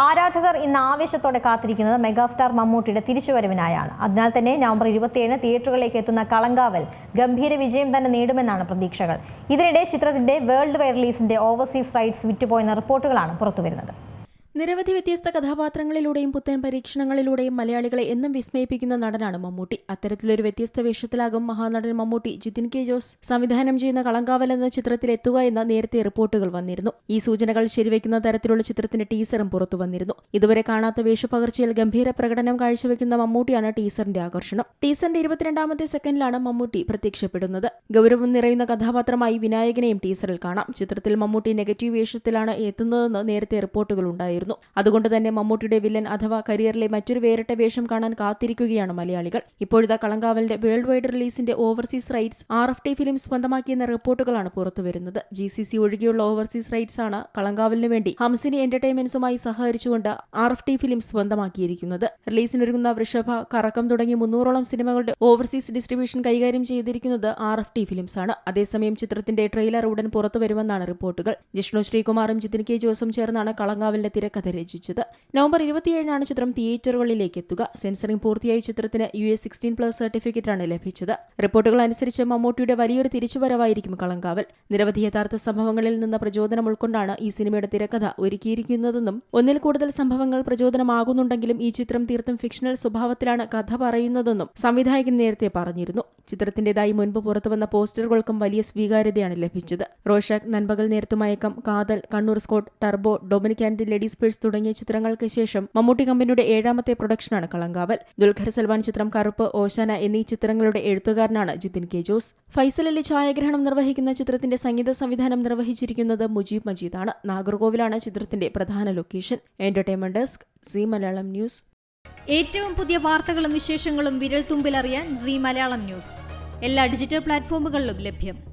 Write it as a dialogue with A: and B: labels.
A: ആരാധകർ ഇന്ന് ആവേശത്തോടെ കാത്തിരിക്കുന്നത് മെഗാസ്റ്റാർ മമ്മൂട്ടിയുടെ തിരിച്ചുവരവിനായാണ്. അതിനാൽ തന്നെ നവംബർ ഇരുപത്തിയേഴിന് തിയേറ്ററുകളിലേക്ക് എത്തുന്ന കളങ്കാവൽ ഗംഭീര വിജയം തന്നെ നേടുമെന്നാണ് പ്രതീക്ഷകൾ. ഇതിനിടെ ചിത്രത്തിന്റെ വേൾഡ് വൈഡ് റിലീസിന്റെ ഓവർസീസ് റൈറ്റ്സ് വിറ്റുപോയെന്ന റിപ്പോർട്ടുകളാണ് പുറത്തുവരുന്നത്.
B: നിരവധി വ്യത്യസ്ത കഥാപാത്രങ്ങളിലൂടെയും പുത്തൻ പരീക്ഷണങ്ങളിലൂടെയും മലയാളികളെ എന്നും വിസ്മയിപ്പിക്കുന്ന നടനാണ് മമ്മൂട്ടി. അത്തരത്തിലൊരു വ്യത്യസ്ത വേഷത്തിലാകും മഹാനടൻ മമ്മൂട്ടി. ജിതിൻ കെ ജോസ് സംവിധാനം ചെയ്യുന്ന കളങ്കാവൽ എന്ന ചിത്രത്തിൽ എത്തുക എന്ന നേരത്തെ റിപ്പോർട്ടുകൾ വന്നിരുന്നു. ഈ സൂചനകൾ ശരിവെക്കുന്ന തരത്തിലുള്ള ചിത്രത്തിന്റെ ടീസറും പുറത്തു വന്നിരുന്നു. ഇതുവരെ കാണാത്ത വേഷപ്പകർച്ചയിൽ ഗംഭീര പ്രകടനം കാഴ്ചവെക്കുന്ന മമ്മൂട്ടിയാണ് ടീസറിന്റെ ആകർഷണം. ടീസറിന്റെ ഇരുപത്തിരണ്ടാമത്തെ സെക്കൻഡിലാണ് മമ്മൂട്ടി പ്രത്യക്ഷപ്പെടുന്നത്. ഗൗരവം നിറയുന്ന കഥാപാത്രമായി വിനായകനെയും ടീസറിൽ കാണാം. ചിത്രത്തിൽ മമ്മൂട്ടി നെഗറ്റീവ് വേഷത്തിലാണ് എത്തുന്നതെന്ന് നേരത്തെ റിപ്പോർട്ടുകൾ ഉണ്ടായിരുന്നു. അതുകൊണ്ട് തന്നെ മമ്മൂട്ടിയുടെ വില്ലൻ അഥവാ കരിയറിലെ മറ്റൊരു വേറിട്ട വേഷം കാണാൻ കാത്തിരിക്കുകയാണ് മലയാളികൾ. ഇപ്പോഴത്തെ കളങ്കാവലിന്റെ world wide റിലീസിന്റെ overseas rights R F T films സ്വന്തമാക്കിയെന്ന റിപ്പോർട്ടുകളാണ് പുറത്തുവരുന്നത്. ജി സി സി ഒഴികെയുള്ള ഓവർസീസ് റൈറ്റ്സ് ആണ് കളങ്കാവലിന് വേണ്ടി ഹംസിനി എന്റർടൈൻമെന്റ്സുമായി സഹകരിച്ചുകൊണ്ട് ആർ എഫ് ടി ഫിലിംസ് സ്വന്തമാക്കിയിരിക്കുന്നത്. റിലീസിനൊരുങ്ങുന്ന വൃഷഭ കറക്കം തുടങ്ങി മുന്നൂറോളം സിനിമകളുടെ ഓവർസീസ് ഡിസ്ട്രിബ്യൂഷൻ കൈകാര്യം ചെയ്തിരിക്കുന്നത് ആർ എഫ് ടി ഫിലിംസ് ആണ്. അതേസമയം ചിത്രത്തിന്റെ ട്രെയിലർ ഉടൻ പുറത്തുവരുമെന്നാണ് റിപ്പോർട്ടുകൾ. ജിഷ്ണു ശ്രീകുമാറും ജിതിൻ കെ ജോസും ചേർന്നാണ് കളങ്കാവലിന്റെ രചിച്ചത്. നവംബർ ഇരുപത്തിയേഴിനാണ് ചിത്രം തിയേറ്ററുകളിലേക്ക് എത്തുക സെൻസറിംഗ് പൂർത്തിയായ ചിത്രത്തിന് യു എസ് സിക്സ്റ്റീൻ പ്ലസ് സർട്ടിഫിക്കറ്റാണ് ലഭിച്ചത്. റിപ്പോർട്ടുകൾ അനുസരിച്ച് മമ്മൂട്ടിയുടെ വലിയൊരു തിരിച്ചുവരവായിരിക്കും കളങ്കാവൽ. നിരവധി യഥാർത്ഥ സംഭവങ്ങളിൽ നിന്ന് പ്രചോദനം ഉൾക്കൊണ്ടാണ് ഈ സിനിമയുടെ തിരക്കഥ ഒരുക്കിയിരിക്കുന്നതെന്നും ഒന്നിൽ കൂടുതൽ സംഭവങ്ങൾ പ്രചോദനമാകുന്നുണ്ടെങ്കിലും ഈ ചിത്രം തീർത്തും ഫിക്ഷണൽ സ്വഭാവത്തിലാണ് കഥ പറയുന്നതെന്നും സംവിധായകൻ നേരത്തെ പറഞ്ഞിരുന്നു. ചിത്രത്തിന്റേതായി മുൻപ് പുറത്തുവന്ന പോസ്റ്ററുകൾക്കും വലിയ സ്വീകാര്യതയാണ് ലഭിച്ചത്. Rorschach Nanpakal Nerathu Mayakkam Kaathal Kannur Squad Turbo Dominic and Ladies Purse തുടങ്ങിയ ചിത്രങ്ങൾക്ക് ശേഷം മമ്മൂട്ടി കമ്പനിയുടെ ഏഴാമത്തെ പ്രൊഡക്ഷനാണ് കളങ്കാവൽ ദുൽഖർ സൽമാൻ ചിത്രം കറുപ്പ് ഓശാന എന്നീ ചിത്രങ്ങളുടെ എഴുത്തുകാരനാണ് ജിതിൻ കെ ജോസ്. ഫൈസൽ ഛായാഗ്രഹണം നിർവഹിക്കുന്ന ചിത്രത്തിന്റെ സംഗീത സംവിധാനം നിർവഹിച്ചിരിക്കുന്നത് മുജീബ് മജീദാണ്. നാഗർകോവിലാണ് ചിത്രത്തിന്റെ പ്രധാന location. Entertainment desk Zee Malayalam news
C: ഏറ്റവും പുതിയ വാർത്തകളും വിശേഷങ്ങളും വിരൽ തുമ്പിലറിയാൻ സി മലയാളം ന്യൂസ് എല്ലാ ഡിജിറ്റൽ പ്ലാറ്റ്ഫോമുകളിലും ലഭ്യം.